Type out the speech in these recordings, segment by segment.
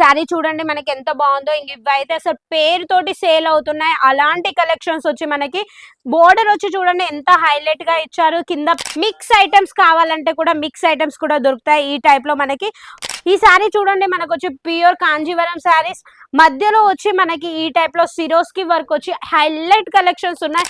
శారీ చూడండి మనకి ఎంత బాగుందో. ఇంక ఇవైతే అసలు పేరుతోటి సేల్ అవుతున్నాయి. అలాంటి కలెక్షన్స్ వచ్చి మనకి బోర్డర్ వచ్చి చూడండి ఎంత హైలైట్గా ఇచ్చారు. కింద మిక్స్ ఐటమ్స్ కావాలంటే కూడా మిక్స్ ఐటమ్స్ కూడా దొరుకుతాయి. ఈ టైప్లో మనకి ఈ శారీ చూడండి మనకు వచ్చి ప్యూర్ కాంజీవరం శారీస్. మధ్యలో వచ్చి మనకి ఈ టైప్లో సిరోస్కి వర్క్ వచ్చి హైలైట్ కలెక్షన్స్ ఉన్నాయి.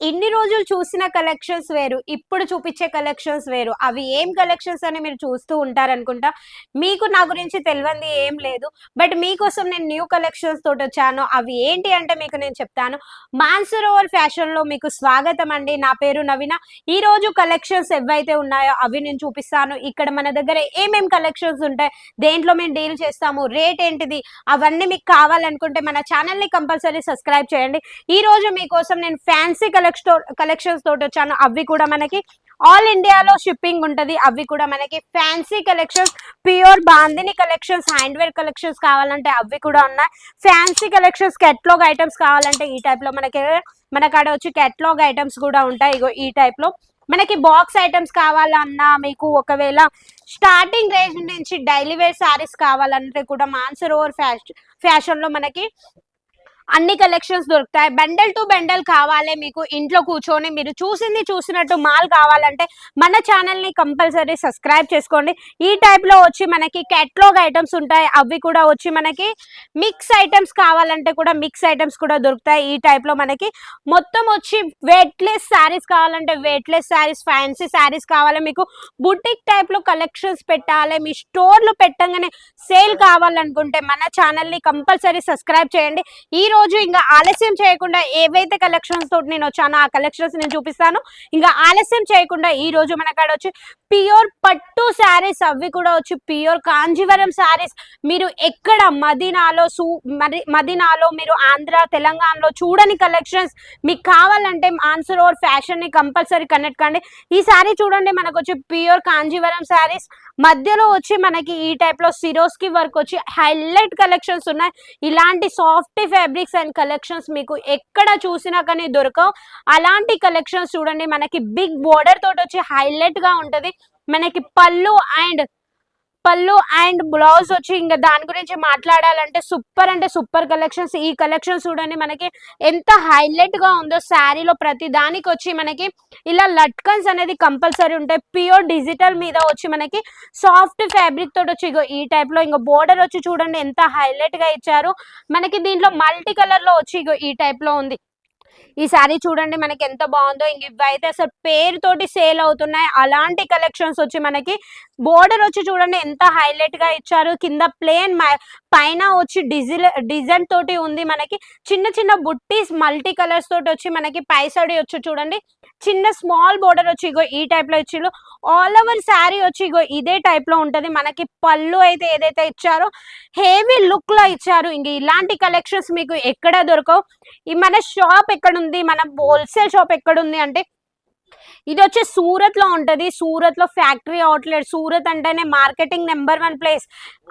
ఇన్ని రోజులు చూసిన కలెక్షన్స్ వేరు ఇప్పుడు చూపించే కలెక్షన్స్ వేరు. అవి ఏం కలెక్షన్స్ అని మీరు చూస్తూ ఉంటారనుకుంటా? మీకు నా గురించి తెలియంది ఏం లేదు. బట్ మీకోసం నేను న్యూ కలెక్షన్స్ తోటి వచ్చాను. అవి ఏంటి అంటే మీకు నేను చెప్తాను. మాన్సరోవర్ ఫ్యాషన్లో మీకు స్వాగతం అండి. నా పేరు నవీన. ఈ రోజు కలెక్షన్స్ ఏవైతే ఉన్నాయో అవి నేను చూపిస్తాను. ఇక్కడ మన దగ్గర ఏమేం కలెక్షన్స్ ఉంటాయి? దేంట్లో మేము డీల్ చేస్తాము? రేట్ ఏంటిది? అవన్నీ మీకు కావాలనుకుంటే మన ఛానల్ని కంపల్సరీ సబ్స్క్రైబ్ చేయండి. ఈ రోజు మీకోసం నేను ఫ్యాన్సీ కలెక్షన్ కలెక్షన్స్ తోటి వచ్చాను. అవి కూడా మనకి ఆల్ ఇండియాలో షిప్పింగ్ ఉంటది. అవి కూడా మనకి fancy collections pure bandhani collections handwear collections కావాలంటే అవి కూడా ఉన్నాయి. ఫ్యాన్సీ కలెక్షన్స్ కెట్లాగ్ ఐటమ్స్ కావాలంటే ఈ టైప్లో మనకి మన కాడ వచ్చి కెట్లాగ్ ఐటమ్స్ కూడా ఉంటాయి. ఇగో ఈ టైప్లో మనకి బాక్స్ ఐటమ్స్ కావాలన్నా మీకు ఒకవేళ స్టార్టింగ్ రేంజ్ నుంచి డైలీ వేర్ శారీస్ కావాలంటే కూడా మాన్సరోవర్ ఫ్యాషన్ ఫ్యాషన్లో మనకి అన్ని కలెక్షన్స్ దొరుకుతాయి. బెండల్ టు బెండల్ కావాలి మీకు. ఇంట్లో కూర్చొని మీరు చూసింది చూసినట్టు మాల్ కావాలంటే మన ఛానల్ని కంపల్సరీ సబ్స్క్రైబ్ చేసుకోండి. ఈ టైప్లో వచ్చి మనకి కెట్లాగ్ ఐటమ్స్ ఉంటాయి. అవి కూడా వచ్చి మనకి మిక్స్ ఐటమ్స్ కావాలంటే కూడా మిక్స్ ఐటమ్స్ కూడా దొరుకుతాయి. ఈ టైప్లో మనకి మొత్తం వచ్చి వెయిట్లెస్ శారీస్ కావాలంటే వెయిట్లెస్ శారీస్ ఫ్యాన్సీ శారీస్ కావాలి. మీకు బుటిక్ టైప్లో కలెక్షన్స్ పెట్టాలి. మీ స్టోర్లు పెట్టంగానే పెట్టగానే సేల్ కావాలనుకుంటే మన ఛానల్ని కంపల్సరీ సబ్స్క్రైబ్ చేయండి. ఈ రోజు ఇంకా ఆలస్యం చేయకుండా ఏవైతే కలెక్షన్స్ తోటి నేను వచ్చానో ఆ కలెక్షన్స్ నేను చూపిస్తాను. ఇంకా ఆలస్యం చేయకుండా ఈ రోజు మన కాడ వచ్చి ప్యూర్ పట్టు శారీస్ అవి కూడా వచ్చి ప్యూర్ కాంజీవరం శారీస్. మీరు ఎక్కడ మదీనాలో సూ మరి మదీనాలో మీరు ఆంధ్ర తెలంగాణలో చూడని కలెక్షన్స్ మీకు కావాలంటే ఆన్సర్ ఓవర్ ఫ్యాషన్ని కంపల్సరీ కనెక్ట్ కండి. ఈ శారీ చూడండి మనకు వచ్చి ప్యూర్ కాంజీవరం శారీస్. మధ్యలో వచ్చి మనకి ఈ టైప్లో సిరోస్కి వర్క్ వచ్చి హైలైట్ కలెక్షన్స్ ఉన్నాయి. ఇలాంటి సాఫ్ట్ ఫ్యాబ్రిక్స్ అండ్ కలెక్షన్స్ మీకు ఎక్కడ చూసినా కానీ దొరకవు. అలాంటి కలెక్షన్స్ చూడండి మనకి బిగ్ బోర్డర్ తోటి వచ్చి హైలైట్గా ఉంటది. మనకి పళ్ళు అండ్ పళ్ళు అండ్ బ్లౌజ్ వచ్చి ఇంకా దాని గురించి మాట్లాడాలంటే సూపర్ అంటే సూపర్ కలెక్షన్స్. ఈ కలెక్షన్స్ చూడండి మనకి ఎంత హైలైట్గా ఉందో శారీలో ప్రతి దానికి వచ్చి మనకి ఇలా లట్కన్స్ అనేది కంపల్సరీ ఉంటాయి. ప్యూర్ డిజిటల్ మీద వచ్చి మనకి సాఫ్ట్ ఫ్యాబ్రిక్ తోటి వచ్చి ఇగో ఈ టైప్లో ఇంకా బోర్డర్ వచ్చి చూడండి ఎంత హైలైట్గా ఇచ్చారు. మనకి దీంట్లో మల్టీ కలర్లో వచ్చి ఈ టైప్లో ఉంది. ఈ శారీ చూడండి మనకి ఎంత బాగుందో. ఇంక ఇవైతే అసలు పేరుతోటి సేల్ అవుతున్నాయి. అలాంటి కలెక్షన్స్ వచ్చి మనకి బోర్డర్ వచ్చి చూడండి ఎంత హైలైట్గా ఇచ్చారు. కింద ప్లేన్ పైన వచ్చి డిజిల్ డిజైన్ తోటి ఉంది మనకి. చిన్న చిన్న బుట్టీస్ మల్టీ కలర్స్ తోటి వచ్చి మనకి పైసడి వచ్చి చూడండి. చిన్న స్మాల్ బోర్డర్ వచ్చి ఇగో ఈ టైప్లో ఇచ్చిండ్రు ఆల్ ఓవర్ శారీ వచ్చి ఇగో ఇదే టైప్లో ఉంటది. మనకి పళ్ళు అయితే ఏదైతే ఇచ్చారో హెవీ లుక్లో ఇచ్చారు. ఇంక ఇలాంటి కలెక్షన్స్ మీకు ఎక్కడ దొరకవు. ఈ మన షాప్ ఎక్కడ ఉంది మన హోల్సేల్ షాప్ ఎక్కడ ఉంది అంటే ఇది వచ్చి సూరత్లో ఉంటది. సూరత్లో ఫ్యాక్టరీ అవుట్లెట్ సూరత్ అంటేనే మార్కెటింగ్ నెంబర్ వన్ ప్లేస్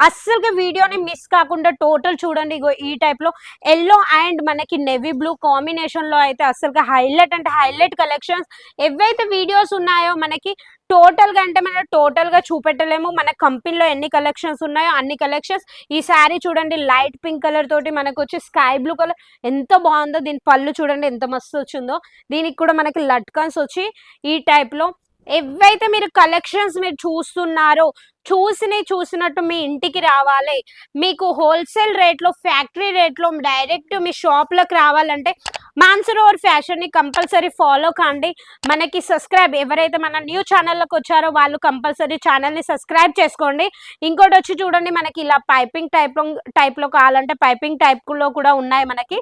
అస్సలుగా వీడియోని మిస్ కాకుండా టోటల్ చూడండి ఇగో ఈ టైప్లో. ఎల్లో అండ్ మనకి నెవీ బ్లూ కాంబినేషన్లో అయితే అస్సలుగా హైలైట్ అంటే హైలైట్ కలెక్షన్స్ ఏవైతే వీడియోస్ ఉన్నాయో మనకి టోటల్గా అంటే మనం టోటల్గా చూపెట్టలేము. మన కంపెనీలో ఎన్ని కలెక్షన్స్ ఉన్నాయో అన్ని కలెక్షన్స్ ఈ శారీ చూడండి లైట్ పింక్ కలర్ తోటి మనకు వచ్చి స్కై బ్లూ కలర్ ఎంత బాగుందో దీని పళ్ళు చూడండి ఎంత మస్తు వచ్చిందో. దీనికి కూడా మనకి లట్కన్స్ వచ్చి ఈ టైప్లో. ఏవైతే మీరు కలెక్షన్స్ మీరు చూస్తున్నారో చూసి చూసినట్టు మీ ఇంటికి రావాలి. మీకు హోల్సేల్ రేట్లో ఫ్యాక్టరీ రేట్లో డైరెక్ట్ మీ షాప్లోకి రావాలంటే మాన్సరోవర్ ఫ్యాషన్ని కంపల్సరీ ఫాలో కాండి. మనకి సబ్స్క్రైబ్ ఎవరైతే మన న్యూ ఛానల్లోకి వచ్చారో వాళ్ళు కంపల్సరీ ఛానల్ని సబ్స్క్రైబ్ చేసుకోండి. ఇంకోటి వచ్చి చూడండి మనకి ఇలా పైపింగ్ టైప్లో టైప్లో కావాలంటే పైపింగ్ టైప్లో కూడా ఉన్నాయి మనకి.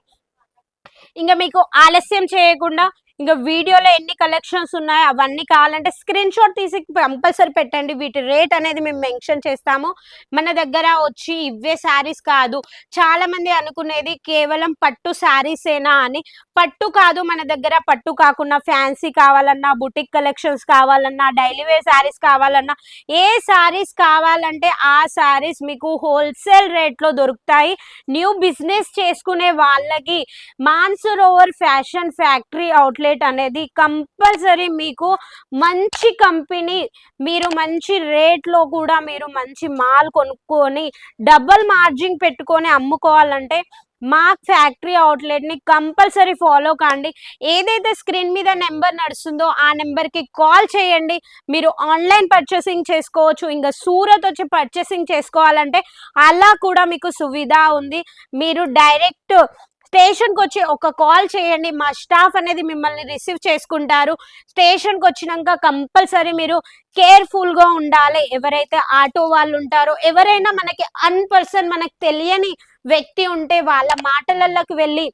ఇంకా మీకు ఆలస్యం చేయకుండా ఇంకా వీడియోలో ఎన్ని కలెక్షన్స్ ఉన్నాయో అవన్నీ కావాలంటే స్క్రీన్ షాట్ తీసి కంపల్సరీ పెట్టండి. వీటి రేట్ అనేది మేము మెన్షన్ చేస్తాము. మన దగ్గర వచ్చి ఇవే శారీస్ కాదు. చాలా మంది అనుకునేది కేవలం పట్టు శారీసేనా అని. పట్టు కాదు మన దగ్గర. పట్టు కాకుండా ఫ్యాన్సీ కావాలన్నా బుటిక్ కలెక్షన్స్ కావాలన్నా డైలీ వేర్ శారీస్ కావాలన్నా ఏ శారీస్ కావాలంటే ఆ శారీస్ మీకు హోల్సేల్ రేట్లో దొరుకుతాయి. న్యూ బిజినెస్ చేసుకునే వాళ్ళకి Mansarovar fashion factory outlet rate అనేది కంపల్సరీ మీకు మంచి కంపెనీ మీరు మంచి రేట్లో కూడా మీరు మంచి మాల్ కొనుక్కొని డబల్ మార్జిన్ పెట్టుకొని అమ్ముకోవాలంటే మా ఫ్యాక్టరీ అవుట్లెట్ని కంపల్సరీ ఫాలో కాండి. ఏదైతే స్క్రీన్ మీద నెంబర్ నడుస్తుందో ఆ నెంబర్కి కాల్ చేయండి. మీరు ఆన్లైన్ పర్చేసింగ్ చేసుకోవచ్చు. ఇంకా సూరత్ వచ్చి పర్చేసింగ్ చేసుకోవాలంటే అలా కూడా మీకు సువిధ ఉంది. మీరు డైరెక్ట్ స్టేషన్కి వచ్చి ఒక కాల్ చేయండి. మా స్టాఫ్ అనేది మిమ్మల్ని రిసీవ్ చేసుకుంటారు. స్టేషన్కి వచ్చినాక కంపల్సరీ మీరు కేర్ఫుల్గా ఉండాలి. ఎవరైతే ఆటో వాళ్ళు ఉంటారో ఎవరైనా మనకి అన్ పర్సన్ మనకు తెలియని వ్యక్తి ఉంటే వాళ్ళ మాటలలోకి వెళ్ళి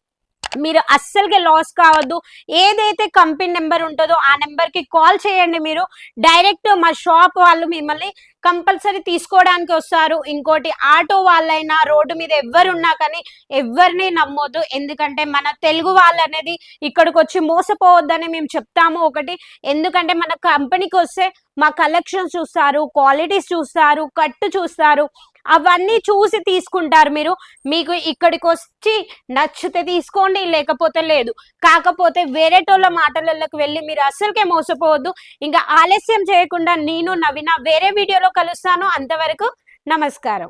మీరు అస్సలుగా లాస్ కావద్దు. ఏదైతే కంపెనీ నెంబర్ ఉంటుందో ఆ నెంబర్కి కాల్ చేయండి మీరు. డైరెక్ట్ మా షాప్ వాళ్ళు మిమ్మల్ని కంపల్సరీ తీసుకోవడానికి వస్తారు. ఇంకోటి ఆటో వాళ్ళైనా రోడ్డు మీద ఎవరున్నా కానీ ఎవరిని నమ్మొద్దు. ఎందుకంటే మన తెలుగు వాళ్ళు అనేది ఇక్కడికి వచ్చి మోసపోవద్దని మేము చెప్తాము ఒకటి. ఎందుకంటే మన కంపెనీకి వస్తే మా కలెక్షన్స్ చూస్తారు క్వాలిటీస్ చూస్తారు కట్టు చూస్తారు. అవన్నీ చూసి తీసుకుంటారు మీరు. మీకు ఇక్కడికి వచ్చి నచ్చితే తీసుకోండి లేకపోతే లేదు. కాకపోతే వేరేటోళ్ళ మాటలలోకి వెళ్ళి మీరు అస్సలకే మోసపోవద్దు. ఇంకా ఆలస్యం చేయకుండా నేను నవీన వేరే వీడియోలో కలుస్తాను. అంతవరకు నమస్కారం.